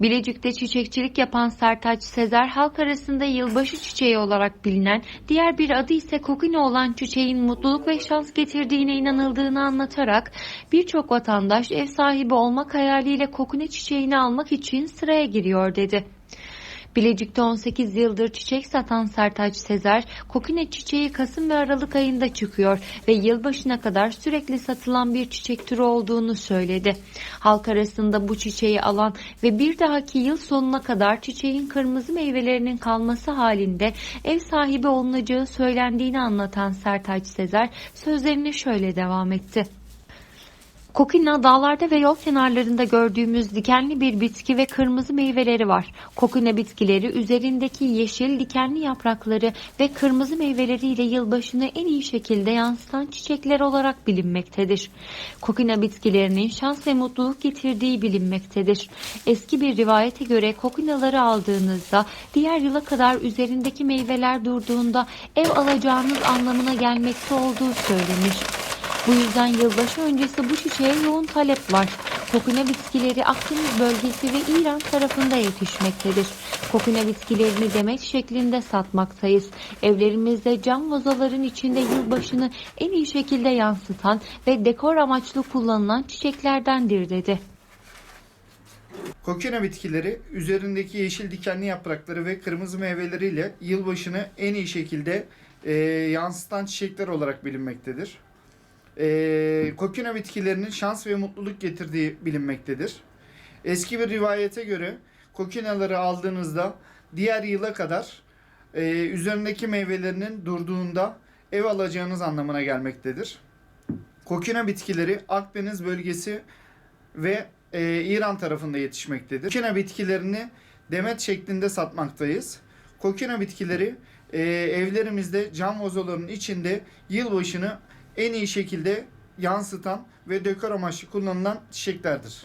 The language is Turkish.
Bilecik'te çiçekçilik yapan Sertaç Sezer halk arasında yılbaşı çiçeği olarak bilinen, diğer bir adı ise kokine olan çiçeğin mutluluk ve şans getirdiğine inanıldığını anlatarak birçok vatandaş ev sahibi olmak hayaliyle kokine çiçeğini almak için sıraya giriyor dedi. Bilecik'te 18 yıldır çiçek satan Sertaç Sezer, kokine çiçeği Kasım ve Aralık ayında çıkıyor ve yılbaşına kadar sürekli satılan bir çiçek türü olduğunu söyledi. Halk arasında bu çiçeği alan ve bir dahaki yıl sonuna kadar çiçeğin kırmızı meyvelerinin kalması halinde ev sahibi olunacağı söylendiğini anlatan Sertaç Sezer sözlerine şöyle devam etti. Kokina dağlarda ve yol kenarlarında gördüğümüz dikenli bir bitki ve kırmızı meyveleri var. Kokina bitkileri üzerindeki yeşil dikenli yaprakları ve kırmızı meyveleriyle yılbaşını en iyi şekilde yansıtan çiçekler olarak bilinmektedir. Kokina bitkilerinin şans ve mutluluk getirdiği bilinmektedir. Eski bir rivayete göre kokinaları aldığınızda diğer yıla kadar üzerindeki meyveler durduğunda ev alacağınız anlamına gelmekte olduğu söylenir. Bu yüzden yılbaşı öncesi bu çiçeğe yoğun talep var. Kokune bitkileri Akdeniz bölgesi ve İran tarafında yetişmektedir. Kokune bitkilerini demet şeklinde satmaktayız. Evlerimizde cam vazoların içinde yılbaşını en iyi şekilde yansıtan ve dekor amaçlı kullanılan çiçeklerdendir dedi. Kokina bitkileri üzerindeki yeşil dikenli yaprakları ve kırmızı meyveleriyle yılbaşını en iyi şekilde e, yansıtan çiçekler olarak bilinmektedir. E, kokina bitkilerinin şans ve mutluluk getirdiği bilinmektedir. Eski bir rivayete göre kokinaları aldığınızda diğer yıla kadar e, üzerindeki meyvelerinin durduğunda ev alacağınız anlamına gelmektedir. Kokina bitkileri Akdeniz bölgesi ve e, İran tarafında yetişmektedir. Kokina bitkilerini demet şeklinde satmaktayız. Kokina bitkileri e, evlerimizde cam vazoların içinde yılbaşını en iyi şekilde yansıtan ve dekor amaçlı kullanılan çiçeklerdir.